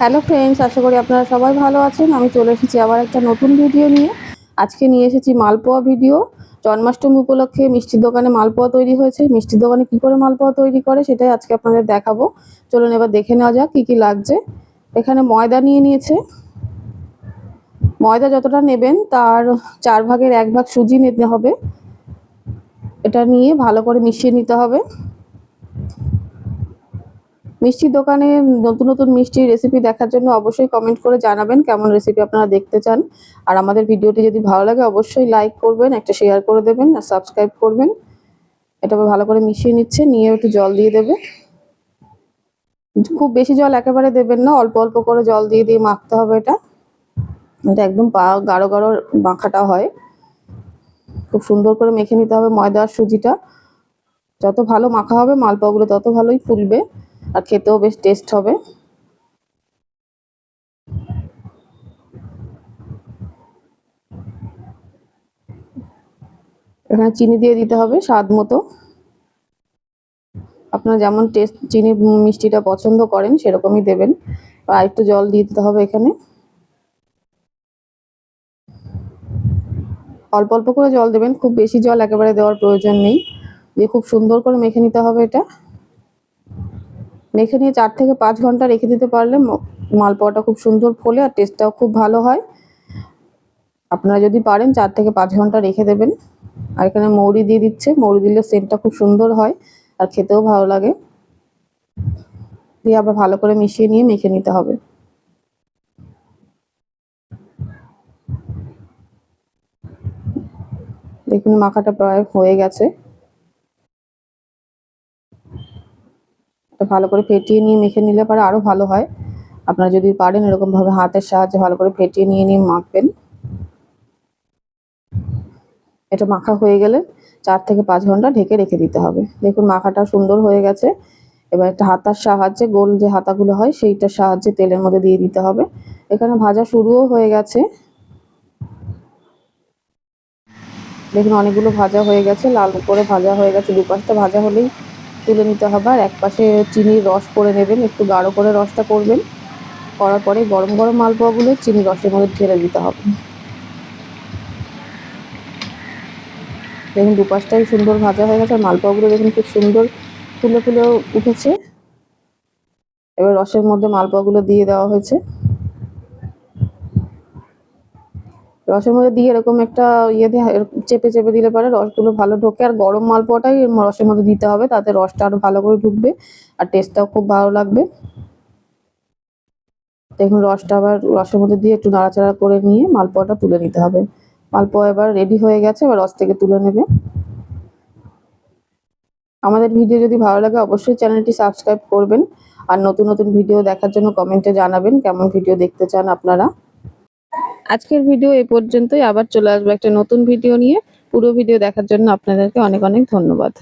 Hello friends, আশা করি আপনারা সবাই ভালো আছেন। আমি চলে এসেছি আবার একটা নতুন ভিডিও নিয়ে। আজকে নিয়ে এসেছি মালপোয়া ভিডিও। জন্মাষ্টমী উপলক্ষে মিষ্টির দোকানে মালপোয়া তৈরি হয়েছে। মিষ্টির দোকানে কি করে মালপোয়া তৈরি করে সেটাই আজকে আপনাদের দেখাবো। চলুন এবার দেখে নেওয়া যাক কী কী লাগছে। এখানে ময়দা নিয়ে নিয়েছে। ময়দা যতটা নেবেন তার চার ভাগের এক ভাগ সুজি নিতে হবে। এটা নিয়ে ভালো করে মিশিয়ে নিতে হবে। মিষ্টির দোকানে নতুন নতুন মিষ্টির রেসিপি দেখার জন্য অবশ্যই কমেন্ট করে জানাবেন কেমন রেসিপি আপনারা দেখতে চান। আর আমাদের ভিডিওটি যদি ভালো লাগে, অবশ্যই লাইক করবেন, একটা শেয়ার করে দেবেন আর সাবস্ক্রাইব করবেন। এটা ভালো করে মিশিয়ে নিচ্ছে নিয়ে একটু জল দিয়ে দেবে। খুব বেশি জল একেবারে দেবেন না, অল্প অল্প করে জল দিয়ে দিয়ে মাখতে হবে এটা। এটা একদম পা, গাঢ় গাঢ় মাখাটা হয়। খুব সুন্দর করে মেখে নিতে হবে ময়দা আর সুজিটা। যত ভালো মাখা হবে, মালপোয়াগুলো তত ভালোই ফুলবে। আর খেতেও বেশ টেস্ট হবে। এখানে চিনি দিয়ে দিতে হবে স্বাদ মতো। আপনারা যেমন টেস্ট চিনি, মিষ্টিটা পছন্দ করেন, সেরকমই দেবেন। আর একটু জল দিয়ে দিতে হবে এখানে। অল্প অল্প করে জল দেবেন, খুব বেশি জল একেবারে দেওয়ার প্রয়োজন নেই। দিয়ে খুব সুন্দর করে মেখে নিতে হবে এটা। মেখে নিয়ে চার থেকে পাঁচ ঘণ্টা রেখে দিতে পারলে মালপোয়াটা খুব সুন্দর ফোলে আর টেস্টটাও খুব ভালো হয়। আপনারা যদি পারেন চার থেকে পাঁচ ঘণ্টা রেখে দেবেন। আর এখানে মৌরি দিয়ে দিচ্ছে। মৌরি দিলে সেন্টটা খুব সুন্দর হয় আর খেতেও ভালো লাগে। দিয়ে আবার ভালো করে মিশিয়ে নিয়ে মেখে নিতে হবে। দেখুন, মাখাটা প্রায় হয়ে গেছে। ভালো করে ফেটিয়ে নিয়ে মেখে নিলে পরে আরও ভালো হয়। আপনারা যদি পারেন এরকমভাবে হাতের সাহায্যে ভালো করে ফেটিয়ে নিয়ে নিয়ে মাখবেন। এটা মাখা হয়ে গেলে চার থেকে পাঁচ ঘণ্টা ঢেকে রেখে দিতে হবে। দেখুন মাখাটা সুন্দর হয়ে গেছে। এবার একটা হাতার সাহায্যে গোল যে হাতাগুলো হয় সেইটার সাহায্যে তেলের মধ্যে দিয়ে দিতে হবে। এখানে ভাজা শুরুও হয়ে গেছে। দেখুন অনেকগুলো ভাজা হয়ে গেছে, লাল করে ভাজা হয়ে গেছে। দুপাশটা ভাজা হলেই তুলে নিতে হবে আর এক পাশে চিনির রস করে নেবেন, একটু গাঢ় করে রসটা করবেন। করার পরে গরম গরম মালপোয়াগুলো চিনি রসের মধ্যে ঢেলে দিতে হবে। দেখুন দুপাশটাই সুন্দর ভাজা হয়ে গেছে, আর মালপোয়াগুলো দেখুন খুব সুন্দর ফুলে ফুলে উঠেছে। এবার রসের মধ্যে মালপোয়াগুলো দিয়ে দেওয়া হয়েছে। রসের মধ্যে দিয়ে এরকম একটা ইয়ে দিয়ে চেপে চেপে দিলে পরে রসগুলো ভালো ঢোকে। আর গরম মালপোয়াটাই রসের মধ্যে দিতে হবে, তাতে রসটা আরও ভালো করে ঢুকবে আর টেস্টটাও খুব ভালো লাগবে। দেখুন, রসটা আবার রসের মধ্যে দিয়ে একটু নাড়াচাড়া করে নিয়ে মালপোয়াটা তুলে নিতে হবে। মালপোয়া এবার রেডি হয়ে গেছে, এবার রস থেকে তুলে নেবে। আমাদের ভিডিও যদি ভালো লাগে, অবশ্যই চ্যানেলটি সাবস্ক্রাইব করবেন। আর নতুন নতুন ভিডিও দেখার জন্য কমেন্টে জানাবেন কেমন ভিডিও দেখতে চান আপনারা। আজকের ভিডিও এ পর্যন্তই। আবার চলে আসব একটা নতুন ভিডিও নিয়ে। পুরো ভিডিও দেখার জন্য আপনাদেরকে অনেক অনেক ধন্যবাদ।